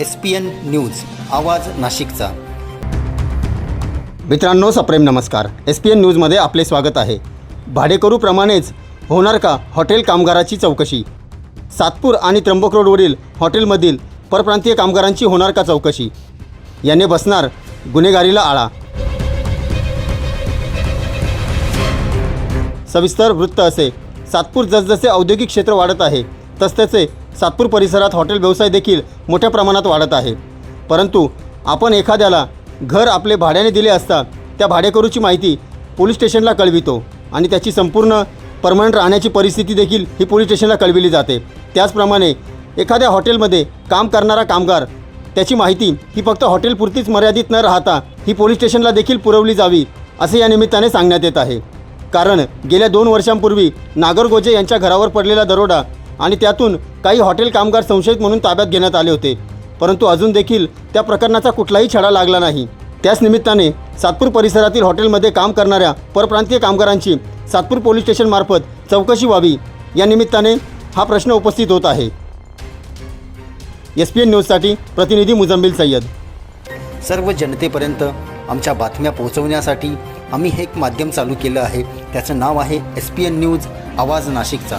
S P N news आवाज नाशिकचा. मित्रांनो सप्रेम नमस्कार. एस पी एन न्यूजमध्ये आपले स्वागत आहे. भाडेकरूप्रमाणेच होणार का हॉटेल कामगाराची चौकशी? सातपूर आणि त्र्यंबक रोडवरील हॉटेलमधील परप्रांतीय कामगारांची होणार का चौकशी? याने बसणार गुन्हेगारीला आळा. सविस्तर वृत्त असे. सातपूर जसजसे औद्योगिक क्षेत्र वाढत आहे तसतसे सातपूर परिसरात हॉटेल व्यवसाय देखील मोठ्या प्रमाणात वाढत आहे. परंतु आपण एखाद्याला घर आपले भाड्याने दिले असता त्या भाडेकरूची माहिती पोलीस स्टेशनला कळवितो आणि त्याची संपूर्ण परमनंट राहण्याची परिस्थिती देखील ही पोलीस स्टेशनला कळविली जाते. त्याचप्रमाणे एखाद्या हॉटेलमध्ये काम करणारा कामगार त्याची माहिती ही फक्त हॉटेलपुरतीच मर्यादित न राहता ही पोलीस स्टेशनला देखील पुरवली जावी असे या निमित्ताने सांगण्यात येत आहे. कारण गेल्या दोन वर्षांपूर्वी नागरगोजे यांच्या घरावर पडलेला दरोडा आणि त्यातून काही हॉटेल कामगार संशयित म्हणून ताब्यात घेण्यात आले होते. परंतु अजून देखील त्या प्रकरणाचा कुठलाही छडा लागला नाही. त्याच निमित्ताने सातपूर परिसरातील हॉटेलमध्ये काम करणाऱ्या परप्रांतीय कामगारांची सातपूर पोलीस स्टेशनमार्फत चौकशी व्हावी या निमित्ताने हा प्रश्न उपस्थित होत आहे. एस पी एन न्यूजसाठी प्रतिनिधी मुजम्मिल सय्यद. सर्व जनतेपर्यंत आमच्या बातम्या पोहोचवण्यासाठी आम्ही हे एक माध्यम चालू केलं आहे. त्याचं नाव आहे एस पी एन न्यूज आवाज नाशिकचा.